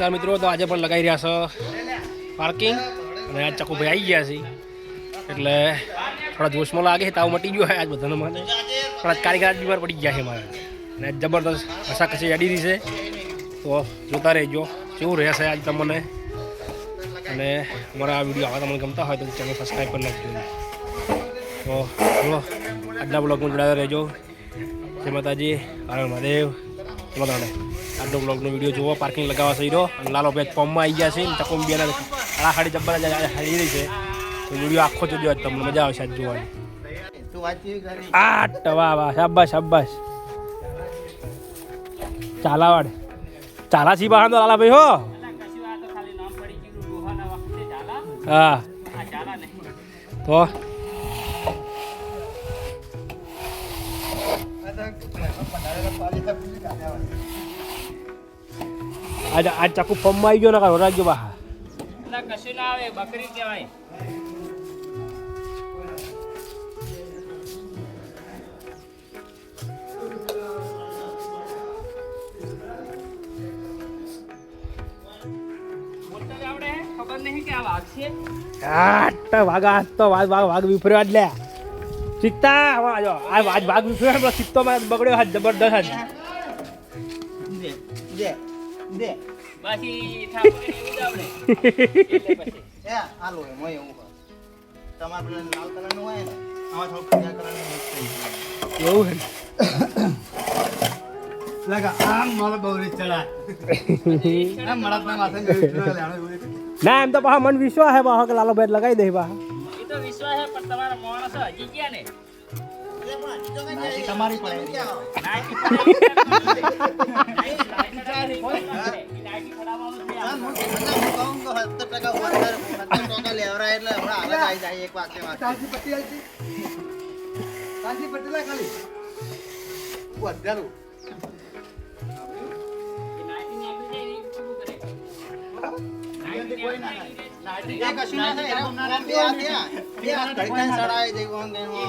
નમસ્કાર મિત્રો, તો આજે પણ લગાવી રહ્યા છે પાર્કિંગ અને આજ ચકુભાઈ આવી ગયા છે. એટલે થોડા જોશમાં લાગે છે, તાવ મટી ગયો આજ બધાને માટે. થોડા કારીગર બીમાર પડી ગયા છે મારે. અને જબરદસ્ત કસાકસી અડી રહી છે. તો જોતા રહેજો, કેવું રહેશે આજ તમને? અને અમારા આ વીડિયો આવા તમને ગમતા હોય તો ચેનલ સબસ્ક્રાઈબ કરી નાખજો. તો જો, આજના બ્લોગમાં જોડાયા રહેજો. જય માતાજી હરણ મહાદેવ. બધાને આજનો બ્લોગનો વીડિયો જોવો પાર્કિંગ લગાવવા સહી રહ્યો અને લાલો ભાઈ પંપમાં આવી ગયા છે ને ચકોમ બેના આડા હાડી જબ્બર જ આજે હાડી રહી છે તો વીડિયો આખો જોજો આજ તમને મજા આવશે આજ જોવાની તું વાંચી ઘરે આ ટવા વાહ શાબાશ શાબાશ ચાલાવાડ ચાલા છી બહાર લાલા ભાઈ હો હા તો આજ આજ ચાકુ પંપમાં આવી ગયો ને કાંઈ રાખજો બહાર કશું ના આવે બકરી કહેવાય. જ વાઘ તો વાઘ વાઘ વાઘ વિફર્યો આજ લે ચિત્તા આવા આજો આ વાઘ વાઘ વિફર્યો ચિત્તો બગડ્યો હાથ જબરદસ્ત હાથ. દે. બાકી ઠાકોરને આવડે એટલે પછી. એ હાલો એમ હોય એવું હોય. પેલા લાલ કલરનું હોય ને આમાં થોડું પીળા કલરનું mix થઈ એવું હે લાગા આમ મારો બહુ ચડા આમ મળતના માથે જોયું ચડા લેવાનો એવું રીત. ના એમ તો પાછા મન વિશ્વાસ હે બાહો કે લાલો ભાઈ લગાવી દે પાછા. એ તો વિશ્વાસ છે પણ તમારા માણસ હજી ગયા ને? તમારી પડે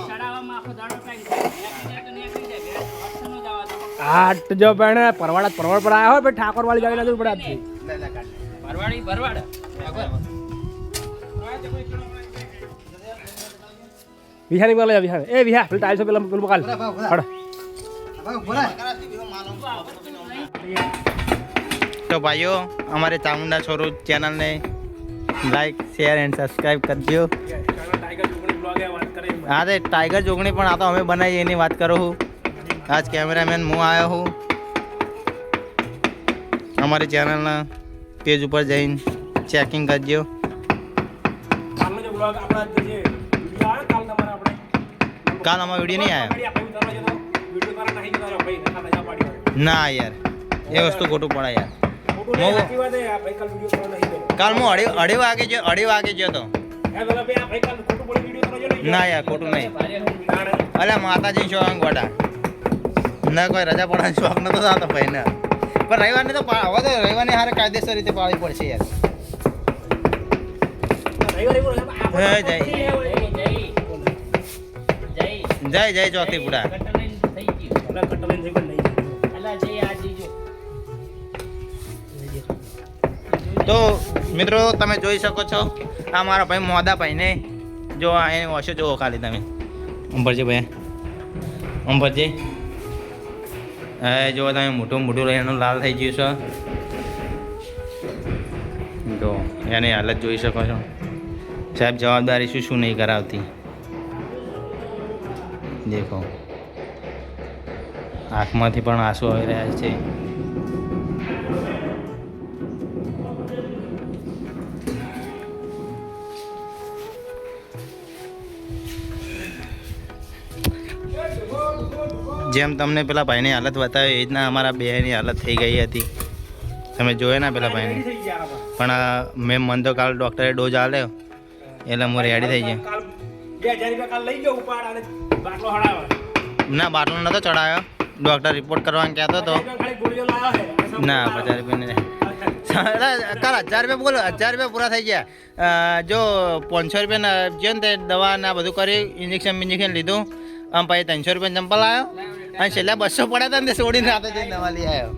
ચડાવવામાં આખો દાડો ટાઈમ જાય. નીકળી જાય તો નીકળી જાય. ઘરે હાથનો જ આવવા જો પણ પરવાડ પરવાડ પર આવ્યા ભાઈ ઠાકોર વાળી જાવી ના પડે પરવાડી લે, વિહાની બોલે વિહાર એ વિહા પેલી ટાઈલ્સો પેલા પેલું કાલ. તો ભાઈઓ અમારે ચામુંડા છોરો ચેનલને લાઈક શેર એન્ડ સબસ્ક્રાઈબ કરજો હા તે ટાઈગર જોગણી પણ આ તો અમે બનાવી એની વાત કરું છું આજ કેમેરામેન હું આવ્યો હું। અમારી ચેનલના પેજ ઉપર જઈને ચેકિંગ કરજો આપણા કાલ અમારો વીડિયો નહીં આવ્યો. જતો ના યાર એ વસ્તુ ખોટું પડે યાર. કાલ હું અઢી અઢી વાગે જો અઢી વાગે ગયો તો હે પેલા ભાઈ આ ભાઈ કાલ ખોટું બોલી વીડિયો કરવા જો નહીં? ના યાર ખોટું નહીં. અલ્યા માતાજી શોખ ગોડા. ના કોઈ રજા પડવાનો શોખ નતો થતો ભાઈ ને પણ રવિવારને તો હવે તો રવિવારને હારે કાયદેસર રીતે પાળવી પડશે યાર. રવિવારે જય. જય આ જીજો તો મિત્રો તમે જોઈ શકો છો આ મારા ભાઈ મોદા ભાઈને જો આ એને ઓછો જોવો ખાલી તમે. અંબરજી ભાઈ. અંબરજી. હે જો તમે મોટું મોટું એનું લાલ થઈ ગયું છે. જો એની હાલત જોઈ શકો છો. સાહેબ જવાબદારી શું શું નહીં કરાવતી? દેખો. આંખમાંથી પણ આંસુ આવી રહ્યા છે. જેમ તમને પેલા ભાઈની હાલત બતાવી, એ રીતના અમારા બેની હાલત થઈ ગઈ હતી. તમે જોયે ના પેલા ભાઈની. પણ મેં મન તો કાલ ડૉક્ટરે ડોઝ આલ્યો એટલે હું રેડી થઈ ગયો. ના બાટલો નતો ચડાવ્યો ડૉક્ટર રિપોર્ટ કરવાનું કહેતો હતો ના પચાસ રૂપિયા કાલ હજાર રૂપિયા બોલો હજાર રૂપિયા પૂરા થઈ ગયા. જો પાંચસો રૂપિયા જે ને તે દવા ને બધું કરી ઇન્જેક્શન બિન્જેક્શન લીધું આમ પછી ત્રણસો રૂપિયા ચંપલ આવ્યો અને છેલ્લા બસો પડ્યા હતા ને તે છોડીને રાતે જઈને દવા લઈ આવ્યો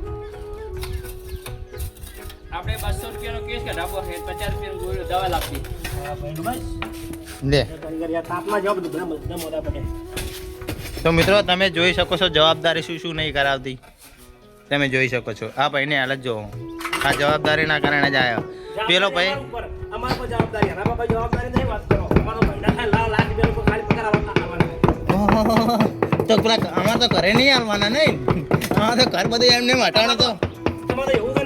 આપણે બસો રૂપિયાનો કેસ કઢાવો છે પચાસ રૂપિયાનો ગોળીઓ દવા લાગતી. લે. તો મિત્રો તમે જોઈ શકો છો જવાબદારી શું શું નહીં કરાવતી. તમે જોઈ શકો છો. આ ભાઈને હાલત જો આ જવાબદારીના કારણે જ આવ્યો પેલો ભાઈ તો પેલા અમારે તો ઘરે નહીં આવવાના નહીં. અમારે તો ઘર બધું એમને હટાણું તો. તો એવું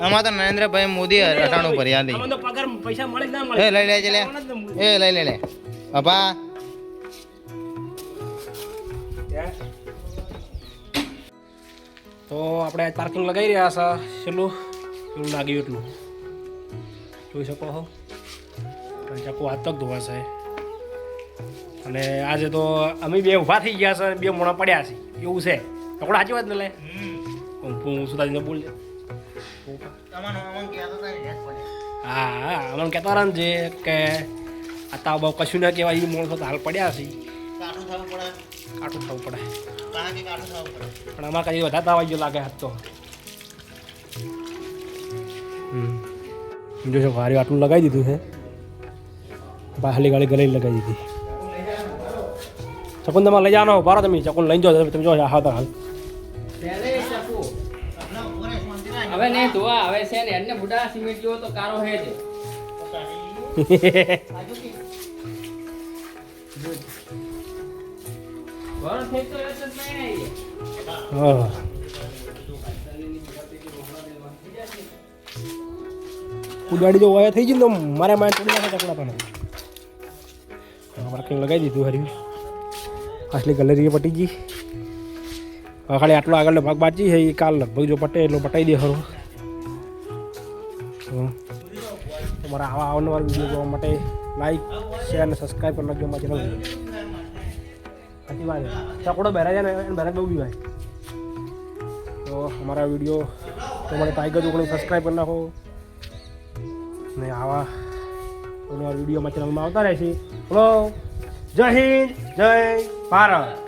અમારે તો નરેન્દ્રભાઈ મોદી કે ના મળે. એ લઈ લેજે લે. એ લઈ લે લે. બાપા. તો આપણે પાર્કિંગ લગાવી રહ્યા છે. છેલ્લું. એવું લાગ્યું એટલું. જોઈ શકો છો અને ચાકુ હાથ તક ધોવાશે. અને આજે તો અમે બે ઊભા થઈ ગયા છે બે મોણા પડ્યા છે. એવું છે. આપણે સાચી વાત ને લે હું સુધારીને બોલ હા હા અમને કહેતા રહ્યા ને જે કે આ તાવ બાવ કશું ના કહેવાય એ માણસો તો હાલ પડ્યા છે. કાઠું થવું પડે. પણ આમાં કઈ વધારે તાવ આવી ગયો લાગે હાથ તો. જો છો ભારે આટલું લગાવી દીધું છે. બાહલી ગાડી ગલે લગાવી દીધી. ચકુન તમારે લઈ જવાનો ભારો તમે ચકુન લઈ જાઓ તમે જો હા તો હાલ. હવે નહીં, ધોવા હવે છે ને એને બુડા સિમેન્ટ જેવો તો કારો હે છે કુદાડી જો વાયા થઈ ગઈ તો મારે મારે તોડી નાખે ચકડા પણ. પાર્કિંગ લગાવી દીધું હરી આટલી ગેલેરી પટી ગઈ. ખાલી આટલો આગળનો ભાગ બાકી છે, એ કાલ લગભગ જો પટે એટલો પટાઈ દે ખરો. તમારા આવા અવનવાર વીડિયો જોવા માટે લાઈક શેર અને સબસ્ક્રાઈબ કરી નાખજો મારી ચેનલ સાચી વાત ચકડો બેરા જાય ને બેરા બહુ ભાઈ. તો અમારા વીડિયો તમારે ટાઈગર ચોકડી સબસ્ક્રાઈબ કરી નાખો. ને આવા અમારા વીડિયો અમારી ચેનલમાં આવતા રહેશે. હલો જય હિન્દ, જય ભારત.